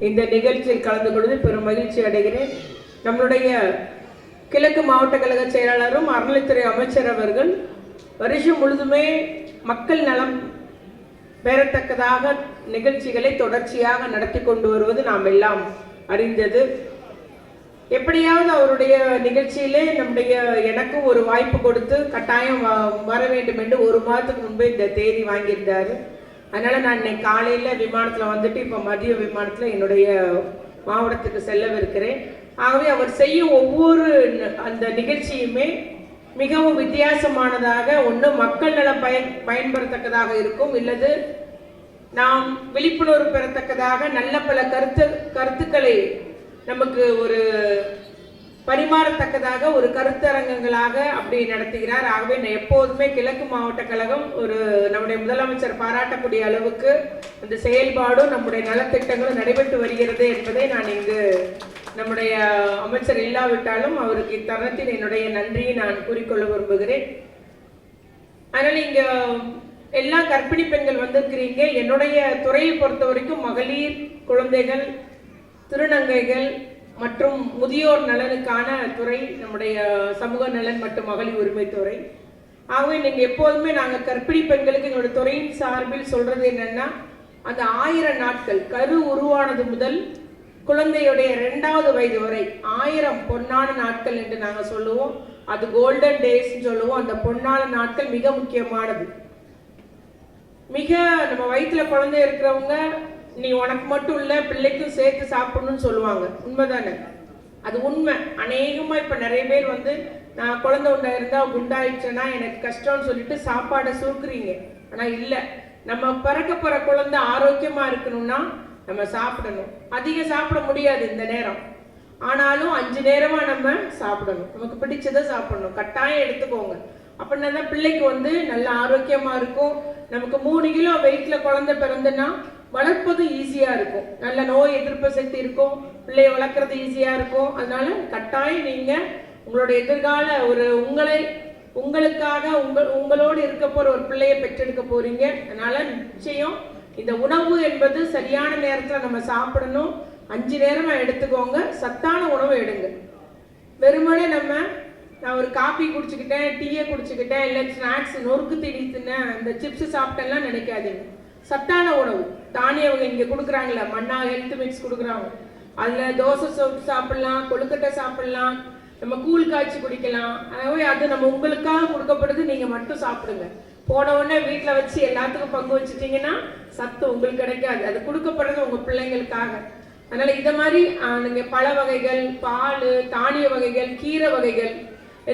இந்த நிகழ்ச்சியில் கலந்து கொண்டு பெரும் மகிழ்ச்சி அடைகிறேன். நம்மளுடைய கிழக்கு மாவட்ட கழக செயலாளரும் அறநிலைத்துறை அமைச்சர் அவர்கள் வருஷம் முழுதுமே மக்கள் நலம் பெறத்தக்கதாக நிகழ்ச்சிகளை தொடர்ச்சியாக நடத்தி கொண்டு வருவது நாம் எல்லாம் அறிந்தது. எப்படியாவது அவருடைய நிகழ்ச்சியிலே நம்முடைய எனக்கும் ஒரு வாய்ப்பு கொடுத்து கட்டாயம் வ- வர வேண்டும் என்று ஒரு மாதத்துக்கு முன்பே இந்த தேதி வாங்கியிருந்தாரு. அதனால நான் இன்னைக்கு காலையில விமானத்துல வந்துட்டு இப்ப மதிய விமானத்துல என்னுடைய மாவட்டத்துக்கு செல்லவிருக்கிறேன். ஆகவே அவர் செய்யும் ஒவ்வொரு அந்த நிகழ்ச்சியுமே மிகவும் வித்தியாசமானதாக ஒன்று மக்கள் நலம் பயன் பயன்பெறத்தக்கதாக இருக்கும் இல்லது நாம் விழிப்புணர்வு பெறத்தக்கதாக நல்ல பல கருத்து கருத்துக்களை நமக்கு ஒரு பரிமாறத்தக்கதாக ஒரு கருத்தரங்கங்களாக அப்படி நடத்துகிறார். ஆகவே நான் எப்போதுமே கிழக்கு மாவட்ட கழகம் ஒரு நம்முடைய முதலமைச்சர் பாராட்டக்கூடிய அளவுக்கு அந்த செயல்பாடும் நம்முடைய நலத்திட்டங்களும் நடைபெற்று வருகிறது என்பதை நான் இங்கு நம்முடைய அமைச்சர் இல்லாவிட்டாலும் அவருக்கு இத்தருணத்தில் என்னுடைய நன்றியை நான் கூறிக்கொள்ள விரும்புகிறேன். அதனால் இங்க எல்லா கர்ப்பிணி பெண்கள் வந்திருக்கிறீங்க. என்னுடைய துறையை பொறுத்த வரைக்கும் மகளிர் குழந்தைகள் திருநங்கைகள் மற்றும் முதியோர் நலனுக்கான துறை நம்முடைய சமூக நலன் மற்றும் மகளிர் உரிமை துறை. ஆகவே நீங்கள் எப்போதுமே நாங்கள் கற்பிணி பெண்களுக்கு எங்களுடைய துறையின் சார்பில் சொல்றது என்னன்னா அந்த ஆயிரம் நாட்கள் கரு உருவானது முதல் குழந்தையுடைய ரெண்டாவது வயது வரை ஆயிரம் பொன்னான நாட்கள் என்று நாங்கள் சொல்லுவோம். அது கோல்டன் டேஸ் சொல்லுவோம். அந்த பொன்னான நாட்கள் மிக முக்கியமானது. மிக நம்ம வயிற்றுல குழந்தை இருக்கிறவங்க நீ உனக்கு மட்டும் இல்லை பிள்ளைக்கும் சேர்த்து சாப்பிடணும்னு சொல்லுவாங்க. உண்மைதானே? அது உண்மை. அநேகமாக இப்போ நிறைய பேர் வந்து நான் குழந்தை உண்டா இருந்தால் குண்டாயிடுச்சேன்னா எனக்கு கஷ்டம்னு சொல்லிட்டு சாப்பாடை சுருக்குறீங்க. ஆனால் இல்லை. நம்ம பிறக்க போகிற குழந்தை ஆரோக்கியமாக இருக்கணும்னா நம்ம சாப்பிடணும். அதிகம் சாப்பிட முடியாது இந்த நேரம். ஆனாலும் அஞ்சு நேரமாக நம்ம சாப்பிடணும். நமக்கு பிடிச்சதை சாப்பிடணும். கட்டாயம் எடுத்துக்கோங்க. அப்படின்னா தான் பிள்ளைக்கு வந்து நல்ல ஆரோக்கியமாக இருக்கும். நமக்கு மூணு கிலோ வெயிட்ல குழந்தை பிறந்துன்னா வளர்ப்பது ஈஸியாக இருக்கும். நல்ல நோய் எதிர்ப்பு சக்தி இருக்கும். பிள்ளைய வளர்க்குறது ஈஸியாக இருக்கும். அதனால கட்டாயம் நீங்கள் உங்களோட எதிர்கால ஒரு உங்களை உங்களுக்காக உங்கள் உங்களோடு இருக்க போகிற ஒரு பிள்ளையை பெற்றெடுக்க போகிறீங்க அதனால நிச்சயம் இந்த உணவு என்பது சரியான நேரத்தில் நம்ம சாப்பிடணும். அஞ்சு நேரமா எடுத்துக்கோங்க. சத்தான உணவு எடுங்க. வெறுமனே நம்ம நான் ஒரு காபி குடிச்சுக்கிட்டேன் டீயை குடிச்சுக்கிட்டேன் இல்லை ஸ்நாக்ஸ் நொறுக்கு தீனி தின்னேன் இந்த சிப்ஸ் சாப்பிட்டேன்லாம் நினைக்காதீங்க. சத்தான உணவு. தானிய வகை இங்கே கொடுக்குறாங்களே மண்ணா ஹெல்த் மிக்ஸ் கொடுக்குறாங்க. அதில் தோசை சோப்பு சாப்பிட்லாம் கொழுக்கட்டை சாப்பிட்லாம் நம்ம கூழ் காய்ச்சி குடிக்கலாம். அதாவது அது நம்ம உங்களுக்காக கொடுக்கப்படுது நீங்கள் மட்டும் சாப்பிடுங்க. போன உடனே வீட்டில் வச்சு எல்லாத்துக்கும் பங்கு வச்சுட்டிங்கன்னா சத்து உங்களுக்கு கிடைக்காது. அது கொடுக்கப்படுறது உங்கள் பிள்ளைங்களுக்காக. அதனால் இதை மாதிரி நீங்கள் பழ வகைகள் பால் தானிய வகைகள் கீரை வகைகள்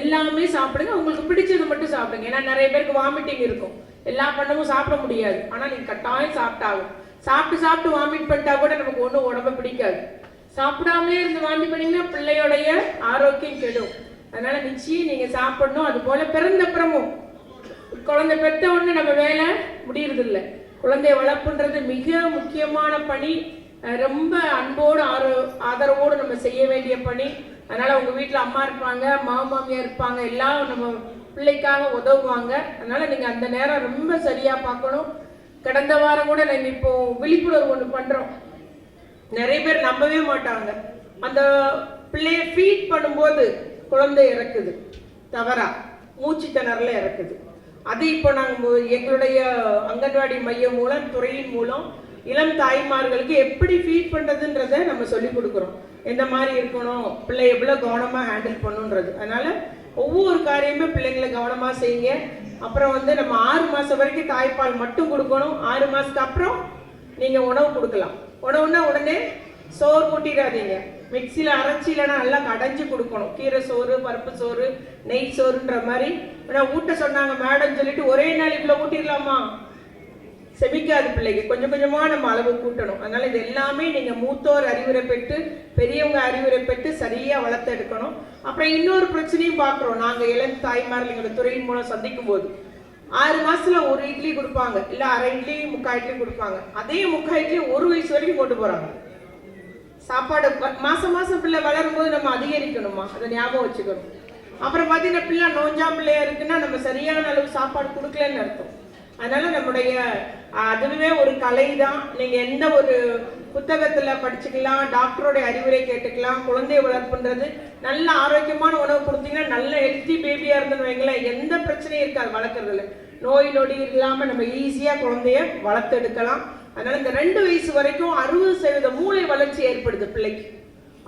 எல்லாமே சாப்பிடுங்க. உங்களுக்கு பிடிச்சது மட்டும் சாப்பிடுங்க. ஏன்னா நிறைய பேருக்கு வாமிட்டிங் இருக்கும். எல்லா பண்டமும் சாப்பிட முடியாது. ஆனால் நீங்கள் கட்டாயம் சாப்பிட்டாகும் சாப்பிட்டு சாப்பிட்டு வாமிட் பண்ணிட்டா கூட நமக்கு ஒன்றும் உடம்பு பிடிக்காது. சாப்பிடாமலே இருந்து வாமிட் பண்ணிங்கன்னா பிள்ளையோடைய ஆரோக்கியம் கெடும். அதனால நிச்சயம் நீங்கள் சாப்பிடணும். அது போல பிறந்தப்புறமும் குழந்தை பெற்ற ஒன்று நம்ம வேலை முடியறது குழந்தைய வளர்ப்புன்றது மிக முக்கியமான பணி. ரொம்ப அன்போடு ஆரோ ஆதரவோடு நம்ம செய்ய வேண்டிய பணி. அதனால் உங்கள் வீட்டில் அம்மா இருப்பாங்க மாமாமியார் இருப்பாங்க. எல்லாம் நம்ம பிள்ளைக்காக உதவுவாங்க. அதனால நீங்க அந்த நேரம் ரொம்ப சரியா பார்க்கணும். கடந்த வாரம் கூட நாங்க இப்போ விழிப்புணர்வு ஒன்று பண்றோம். நிறைய பேர் நம்பவே மாட்டாங்க. அந்த பிள்ளைய ஃபீட் பண்ணும்போது குழந்தை இறக்குது. தவறா. மூச்சு திணறல இறக்குது. அது இப்போ நாங்கள் எங்களுடைய அங்கன்வாடி மையம் மூலம் துறையின் மூலம் இளம் தாய்மார்களுக்கு எப்படி ஃபீட் பண்ணுறதுன்றத நம்ம சொல்லி கொடுக்குறோம். எந்த மாதிரி இருக்கணும்? பிள்ளை எவ்வளோ கவனமாக ஹேண்டில் பண்ணுன்றது. அதனால ஒவ்வொரு காரியமே பிள்ளைங்களை கவனமாக செய்யுங்க. அப்புறம் வந்து நம்ம ஆறு மாதம் வரைக்கும் தாய்ப்பால் மட்டும் கொடுக்கணும். ஆறு மாதத்துக்கு அப்புறம் நீங்கள் உணவு கொடுக்கலாம். உணவுன்னா உடனே சோறு கூட்டிடாதீங்க. மிக்சியில் அரைச்சி இல்லைன்னா நல்லா கடைஞ்சி கொடுக்கணும். கீரை சோறு பருப்பு சோறு நெய் சோறுன்ற மாதிரி. ஆனா ஊட்ட சொன்னாங்க மேடம் சொல்லிட்டு ஒரே நாள் இவ்வளோ ஊட்டிடலாமா? செபிக்காது பிள்ளைக்கு. கொஞ்சம் கொஞ்சமாக நம்ம அளவு கூட்டணும். அதனால இது எல்லாமே நீங்கள் மூத்தோர் அறிவுரை பெற்று பெரியவங்க அறிவுரை பெற்று சரியாக வளர்த்து எடுக்கணும். அப்புறம் இன்னொரு பிரச்சனையும் பார்க்குறோம். நாங்கள் இளம் தாய்மார்கள் எங்களோட துறையின் மூலம் சந்திக்கும் போது ஆறு மாசத்துல ஒரு இட்லி கொடுப்பாங்க. இல்லை அரை இட்லி முக்கால் இட்லி கொடுப்பாங்க. அதே முக்கால் இட்லி ஒரு வயசு வரைக்கும் கொண்டு போகிறாங்க சாப்பாடு மாதம் மாதம் பிள்ளை வளரும் போது நம்ம அதிகரிக்கணுமா? அதை ஞாபகம் வச்சுக்கணும். அப்புறம் பார்த்தீங்கன்னா பிள்ளை நோஞ்சா பிள்ளையா இருக்குன்னா நம்ம சரியான அளவு சாப்பாடு கொடுக்கலன்னு அர்த்தம். அதனால நம்முடைய அதுவுமே அதுவே ஒரு கலை தான் நீங்க எந்த ஒரு புத்தகத்துல படிச்சுக்கலாம் டாக்டருடைய அறிவுரை கேட்டுக்கலாம் குழந்தை வளர்ப்புன்றது நல்ல ஆரோக்கியமான உணவு கொடுத்தீங்கன்னா நல்ல ஹெல்த்தி பேபியா இருந்துன்னு வைங்களேன் எந்த பிரச்சனையும் இருக்காது வளர்க்குறதுல. நோய் நொடி இல்லாம நம்ம ஈஸியா குழந்தைய வளர்த்தெடுக்கலாம். அதனால இந்த ரெண்டு வயசு வரைக்கும் அறுபது சதவீத மூளை வளர்ச்சி ஏற்படுது பிள்ளைக்கு.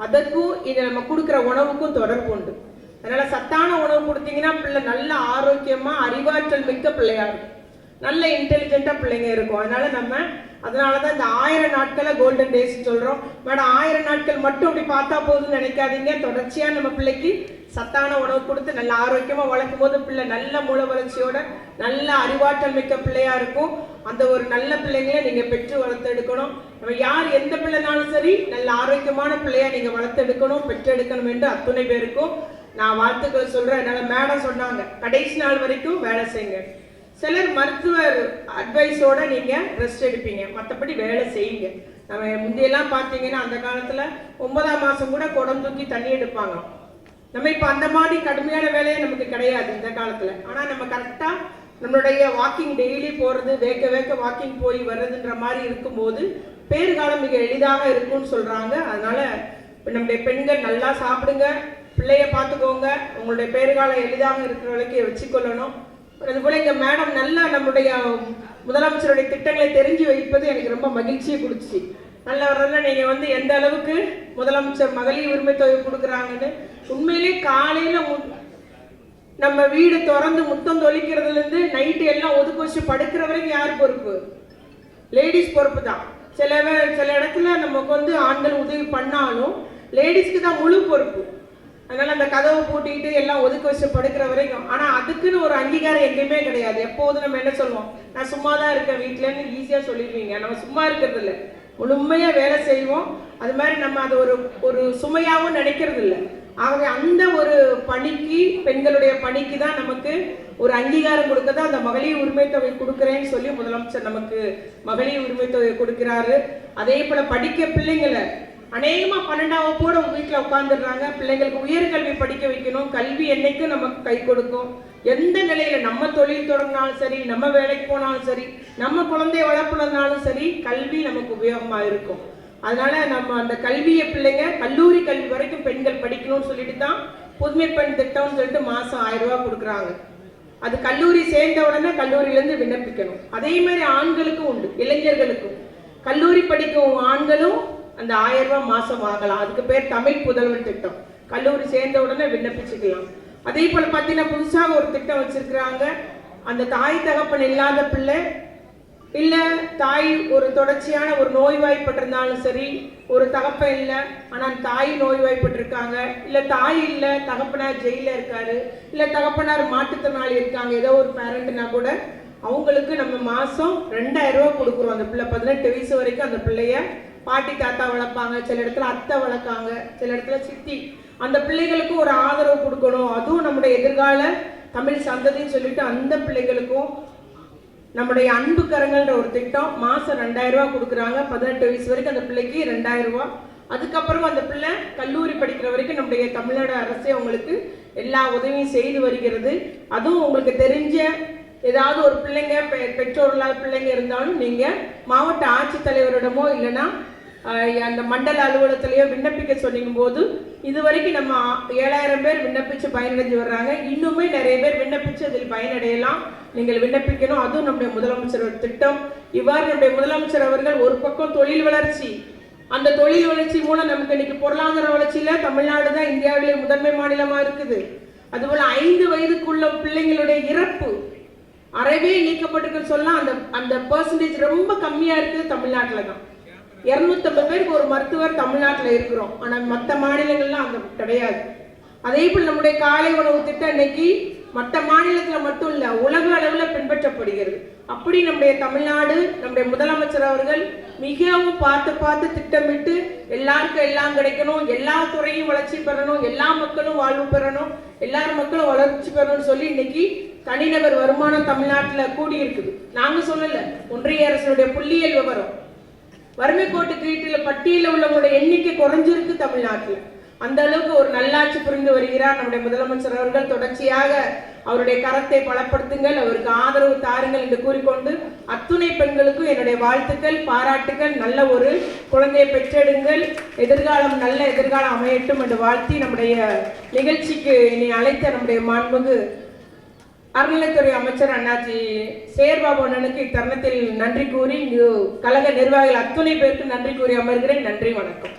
அதற்கும் இது நம்ம கொடுக்குற உணவுக்கும் தொடர்பு உண்டு. அதனால சத்தான உணவு கொடுத்தீங்கன்னா பிள்ளை நல்ல ஆரோக்கியமா அறிவாற்றல் மிக்க பிள்ளையா இருக்கும். நல்ல இன்டெலிஜென்ட்டாக பிள்ளைங்க இருக்கும். அதனால நம்ம அதனால தான் இந்த ஆயிரம் நாட்களை கோல்டன் டேஸ் சொல்கிறோம் மேடம் ஆயிரம் நாட்கள் மட்டும் அப்படி பார்த்தா போதும்னு நினைக்காதீங்க. தொடர்ச்சியாக நம்ம பிள்ளைக்கு சத்தான உணவு கொடுத்து நல்ல ஆரோக்கியமாக வளர்க்கும் போது பிள்ளை நல்ல மூல வளர்ச்சியோட நல்ல அறிவாற்றல் மிக்க பிள்ளையாக இருக்கும். அந்த ஒரு நல்ல பிள்ளைங்களை நீங்கள் பெற்று வளர்த்தெடுக்கணும். நம்ம யார் எந்த பிள்ளைனாலும் சரி நல்ல ஆரோக்கியமான பிள்ளையாக நீங்கள் வளர்த்தெடுக்கணும் பெற்றெடுக்கணும் என்று அத்துணை பேருக்கும் நான் வாழ்த்துக்கள் சொல்கிறேன் அதனால் மேடம் சொன்னாங்க கடைசி நாள் வரைக்கும் வேலை செய்யுங்க. சிலர் மருத்துவர் அட்வைஸோட நீங்க ரெஸ்ட் எடுப்பீங்க. மற்றபடி வேலை செய்யுங்க. நம்ம முந்தையெல்லாம் பார்த்தீங்கன்னா அந்த காலத்துல ஒன்பதாம் மாசம் கூட குடம் தூக்கி தண்ணி எடுப்பாங்க. நம்ம இப்போ அந்த மாதிரி கடுமையான வேலையே நமக்கு கிடையாது இந்த காலத்துல. ஆனா நம்ம கரெக்டா நம்மளுடைய வாக்கிங் டெய்லி போறது வேக்க வேக்க வாக்கிங் போய் வர்றதுன்ற மாதிரி இருக்கும்போது பேறுகாலம் மிக எளிதாக இருக்கும்னு சொல்றாங்க. அதனால நம்முடைய பெண்கள் நல்லா சாப்பிடுங்க. பிள்ளைய பார்த்துக்கோங்க. உங்களுடைய பேறுகாலம் எளிதாக இருக்கிற வரைக்கும் வச்சுக்கொள்ளணும். அதுபோல் இங்கே மேடம் நல்லா நம்முடைய முதலமைச்சருடைய திட்டங்களை தெரிஞ்சு வைப்பது எனக்கு ரொம்ப மகிழ்ச்சியை கொடுத்துச்சு. நல்ல வரல நீங்க வந்து எந்த அளவுக்கு முதலமைச்சர் மகளிர் உரிமை தொகை கொடுக்குறாங்கன்னு உண்மையிலே காலையில மு- நம்ம வீடு திறந்து முத்தம் தொழிக்கிறதுலேருந்து நைட்டு எல்லாம் ஒதுக்கு வச்சு படுக்கிற வரைக்கும் யார் பொறுப்பு? லேடிஸ் பொறுப்பு தான். சில சில இடத்துல நமக்கு வந்து ஆண்கள் உதவி பண்ணாலும் லேடிஸ்க்கு தான் முழு பொறுப்பு. அதனால அந்த கதவை பூட்டிக்கிட்டு எல்லாம் ஒதுக்க வச்சு படுக்கிற வரைக்கும். ஆனா அதுக்குன்னு ஒரு அங்கீகாரம் எங்கேயுமே கிடையாது. எப்போதும் நம்ம என்ன சொல்லுவோம்? நான் சும்மா தான் இருக்கேன் வீட்டுலன்னு ஈஸியா சொல்லிடுவீங்க. நம்ம சும்மா இருக்கிறது இல்லை. முழுமையா வேலை செய்வோம். அது மாதிரி நம்ம அதை ஒரு ஒரு சுமையாகவும் நினைக்கிறது இல்லை. ஆகவே அந்த ஒரு பணிக்கு பெண்களுடைய பணிக்கு தான் நமக்கு ஒரு அங்கீகாரம் கொடுக்க தான் அந்த மகளிர் உரிமை தொகை கொடுக்குறேன்னு சொல்லி முதலமைச்சர் நமக்கு மகளிர் உரிமை தொகை கொடுக்கிறாரு. அதே போல படிக்க பிள்ளைங்களை அநேகமா பன்னெண்டாம் வகுப்போட வீட்டில் உட்காந்துடுறாங்க பிள்ளைங்களுக்கு உயர்கல்வி படிக்க வைக்கணும். கல்வி என்னைக்கும் நமக்கு கை கொடுக்கும். எந்த நிலையில நம்ம தொழில் தொடங்கினாலும் சரி நம்ம வேலைக்கு போனாலும் சரி நம்ம குழந்தைய வளர்ப்புனாலும் சரி கல்வி நமக்கு உபயோகமா இருக்கும். அதனால நம்ம அந்த கல்வியை பிள்ளைங்க கல்லூரி கல்வி வரைக்கும் பெண்கள் படிக்கணும்னு சொல்லிட்டு தான் புதுமை பெண் திட்டம்னு சொல்லிட்டு மாசம் ஆயிரம் ரூபாய் கொடுக்குறாங்க. அது கல்லூரி சேர்ந்த உடனே கல்லூரியில இருந்து விண்ணப்பிக்கணும். அதே மாதிரி ஆண்களுக்கும் உண்டு இளைஞர்களுக்கும். கல்லூரி படிக்கும் ஆண்களும் அந்த ஆயிரம் ரூபாய் மாசம் வாங்கலாம். அதுக்கு பேர் தமிழ் புதல்வன் திட்டம். கல்லூரி சேர்ந்த உடனே விண்ணப்பிச்சுக்கலாம். அதே போல பார்த்தீங்கன்னா புதுசாக ஒரு திட்டம் வச்சிருக்கிறாங்க. அந்த தாய் தகப்பன் இல்லாத பிள்ளை இல்ல தாய் ஒரு தொடர்ச்சியான ஒரு நோய்வாய்ப்பட்டிருந்தாலும் சரி ஒரு தகப்பன் இல்லை ஆனா தாய் நோய்வாய்ப்பட்டிருக்காங்க. இல்ல தாய் இல்ல தகப்பனார் ஜெயில இருக்காரு. இல்ல தகப்பனார் மாற்றுத்திறனாளி இருக்காங்க. ஏதோ ஒரு பேரண்ட்னா கூட அவங்களுக்கு நம்ம மாசம் ரெண்டாயிரம் ரூபாய் கொடுக்குறோம். அந்த பிள்ளை பதினெட்டு வயசு வரைக்கும் அந்த பிள்ளைய பாட்டி தாத்தா வளர்ப்பாங்க சில இடத்துல அத்தை வளர்க்காங்க சில இடத்துல சித்தி. அந்த பிள்ளைகளுக்கும் ஒரு ஆதரவு கொடுக்கணும். அதுவும் நம்முடைய எதிர்கால தமிழ் சந்ததின்னு சொல்லிட்டு அந்த பிள்ளைகளுக்கும் நம்முடைய அன்பு கரங்கள்ன்ற ஒரு திட்டம் மாசம் ரெண்டாயிரம் ரூபா கொடுக்குறாங்க. பதினெட்டு வயசு வரைக்கும் அந்த பிள்ளைக்கு ரெண்டாயிரம் ரூபா அதுக்கப்புறம் அந்த பிள்ளை கல்லூரி படிக்கிற வரைக்கும் நம்முடைய தமிழ்நாடு அரசே உங்களுக்கு எல்லா உதவியும் செய்து வருகிறது. அதுவும் உங்களுக்கு தெரிஞ்ச ஏதாவது ஒரு பிள்ளைங்க பெ- பெற்றோர் இல்லாத பிள்ளைங்க இருந்தாலும் நீங்க மாவட்ட ஆட்சித்தலைவரிடமோ இல்லைன்னா அந்த மண்டல அலுவலகத்திலேயோ விண்ணப்பிக்க சொன்னிக்கும் போது இது வரைக்கும் நம்ம ஏழாயிரம் பேர் விண்ணப்பித்து பயனடைஞ்சு வர்றாங்க. இன்னுமே நிறைய பேர் விண்ணப்பிச்சு அதில் பயனடையலாம். நீங்கள் விண்ணப்பிக்கணும். அதுவும் நம்முடைய முதலமைச்சர் ஒரு திட்டம். இவ்வாறு நம்முடைய முதலமைச்சர் அவர்கள் ஒரு பக்கம் தொழில் வளர்ச்சி அந்த தொழில் வளர்ச்சி மூலம் நமக்கு இன்னைக்கு பொருளாதார வளர்ச்சியில் தமிழ்நாடு தான் இந்தியாவிலே முதன்மை மாநிலமாக இருக்குது. அதுபோல் ஐந்து வயதுக்குள்ள பிள்ளைங்களுடைய இறப்பு அறவே நீக்கப்பட்டிருக்குன்னு சொல்லலாம். அந்த அந்த பர்சன்டேஜ் ரொம்ப கம்மியாக இருக்குது தமிழ்நாட்டில் தான். இரநூத்தம்பது பேருக்கு ஒரு மருத்துவர் தமிழ்நாட்டில் இருக்கிறோம். ஆனால் மற்ற மாநிலங்கள்லாம் அந்த கிடையாது. அதே போல் நம்முடைய காலை உணவு திட்டம் இன்னைக்கு மற்ற மாநிலத்தில் மட்டும் இல்லை உலக அளவில் பின்பற்றப்படுகிறது. அப்படி நம்முடைய தமிழ்நாடு நம்முடைய முதலமைச்சர் அவர்கள் மிகவும் பார்த்து பார்த்து திட்டமிட்டு எல்லாருக்கும் எல்லாம் கிடைக்கணும் எல்லா துறையும் வளர்ச்சி பெறணும் எல்லா மக்களும் வாழ்வு பெறணும் எல்லார் மக்களும் வளர்ச்சி பெறணும்னு சொல்லி இன்னைக்கு தனிநபர் வருமானம் தமிழ்நாட்டில் கூடி இருக்குது சொல்லலை ஒன்றிய அரசுடைய புள்ளியியல் விவரம். வறுமை கோட்டு கீட்டில் பட்டியலில் உள்ளவங்களோட எண்ணிக்கை குறைஞ்சிருக்கு தமிழ்நாட்டில். அந்த அளவுக்கு ஒரு நல்லாட்சி புரிந்து வருகிறார் நம்முடைய முதலமைச்சர் அவர்கள். தொடர்ச்சியாக அவருடைய கரத்தை பலப்படுத்துங்கள் அவருக்கு ஆதரவு தாருங்கள் என்று கூறிக்கொண்டு அத்துணை பெண்களுக்கும் என்னுடைய வாழ்த்துக்கள் பாராட்டுகள் நல்ல ஒரு குழந்தையை பெற்றெடுங்கள். எதிர்காலம் நல்ல எதிர்காலம் அமையட்டும் என்று வாழ்த்தி நம்முடைய நிகழ்ச்சிக்கு இனி அழைத்த நம்முடைய மாண்புக்கு அறநிலைத்துறை அமைச்சர் அண்ணாச்சி சேர்பாபு அண்ணனுக்கு இத்தருணத்தில் நன்றி கூறி இங்கு கழக நிர்வாகிகள் அத்துணை பேருக்கு நன்றி கூறி அமர்கிறேன். நன்றி வணக்கம்.